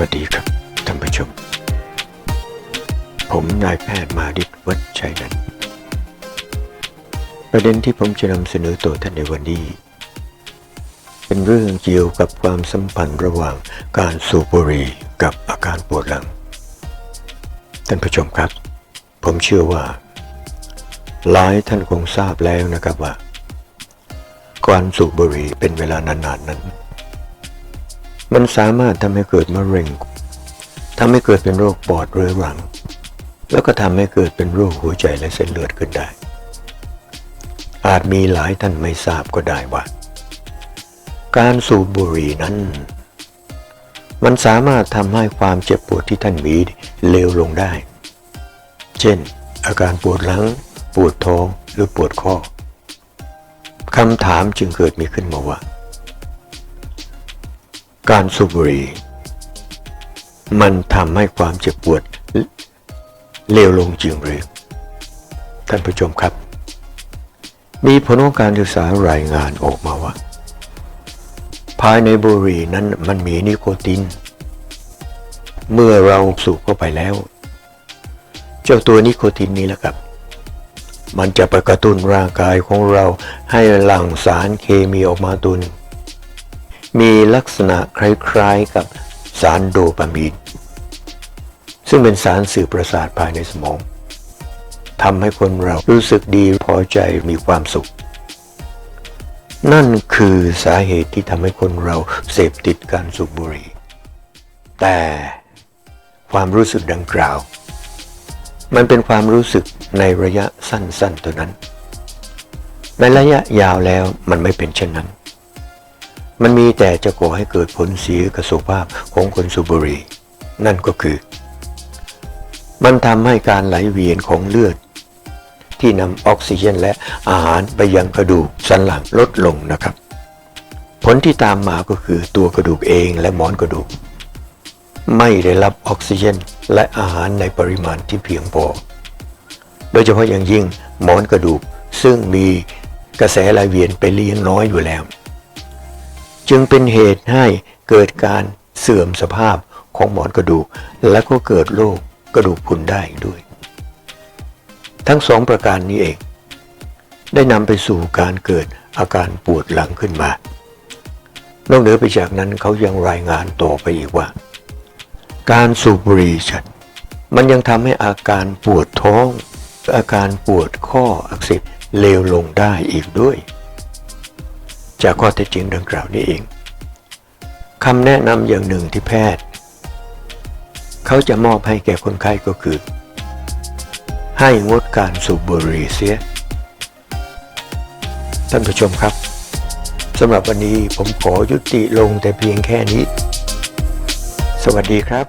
วัสดีครับท่านผู้ชม ผมนายแพทย์มาดิตวัชชัยนันท์ประเด็นที่ผมจะนำเสนอต่อท่านในวันนี้ เป็นเรื่องเกี่ยวกับความสัมพันธ์ระหว่างการสูบบุหรี่กับอาการปวดหลัง ท่านผู้ชมครับ ผมเชื่อว่า หลายท่านคงทราบแล้วนะครับว่า การสูบบุหรี่เป็นเวลานานๆนั้น มันสามารถทำให้เกิดมะเร็งทำให้เกิดเป็นโรคปอดเรื้อรัง แล้วก็ทำให้เกิดเป็นโรคหัวใจและเส้นเลือดขึ้นได้ อาจมีหลายท่านไม่ทราบก็ได้ว่า การสูบบุหรี่นั้น มันสามารถทำให้ความเจ็บปวดที่ท่านมีเลวลงได้ เช่น อาการปวดหลัง ปวดท้องหรือปวดข้อคำถามจึงเกิดมีขึ้นมาว่า การสูบบุหรี่มันทำให้ความเจ็บปวดเลวลงจริงหรือ ท่านผู้ชมครับ มีผลของการศึกษารายงานออกมาว่า ภายในบุหรี่นั้นมันมีนิโคติน เมื่อเราสูบเข้าไปแล้ว เจ้าตัวนิโคตินนี้แหละครับ มันจะไปกระตุ้นร่างกายของเราให้หลั่งสารเคมีออกมาตัวหนึ่ง มีลักษณะคล้ายๆกับสารโดปามีน ซึ่งเป็นสารสื่อประสาทภายในสมองทำให้คนเรารู้สึกดีพอใจมีความสุข นั่นคือสาเหตุที่ทำให้คนเราเสพติดการสูบบุหรี่ แต่ความรู้สึกดังกล่าว มันเป็นความรู้สึกในระยะสั้นๆเท่านั้น ในระยะยาวแล้วมันไม่เป็นเช่นนั้น มันมีแต่จะก่อให้เกิดผลเสียกับสุขภาพของคนสูบบุหรี่ นั่นก็คือ มันทำให้การไหลเวียนของเลือด ที่นำออกซิเจนและอาหารไปยังกระดูกสันหลังลดลงนะครับ ผลที่ตามมาก็คือตัวกระดูกเองและหมอนกระดูก ไม่ได้รับออกซิเจนและอาหารในปริมาณที่เพียงพอ โดยเฉพาะอย่างยิ่งหมอนกระดูกซึ่งมีกระแสไหลเวียนไปเลี้ยงน้อยอยู่แล้ว จึงเป็นเหตุให้เกิดการเสื่อมสภาพของหมอนกระดูก และก็เกิดโรคกระดูกพรุนได้ด้วย ทั้งสองประการนี้เอง ได้นำไปสู่การเกิดอาการปวดหลังขึ้นมานอกเหนือไปจากนั้นเขายังรายงานต่อไปอีกว่า การสูบบุหรี่ฉันมันยังทำให้อาการปวดท้อง อาการปวดข้ออักเสบเลวลงได้อีกด้วย จากข้อเท็จจริงดังกล่าวนี้เองคำแนะนำอย่างหนึ่งที่แพทย์ เขาจะมอบให้แก่คนไข้ก็คือ ให้งดการสูบบุหรี่เสีย ท่านผู้ชมครับสำหรับวันนี้ผมขอยุติลงแต่เพียงแค่นี้ สวัสดีครับ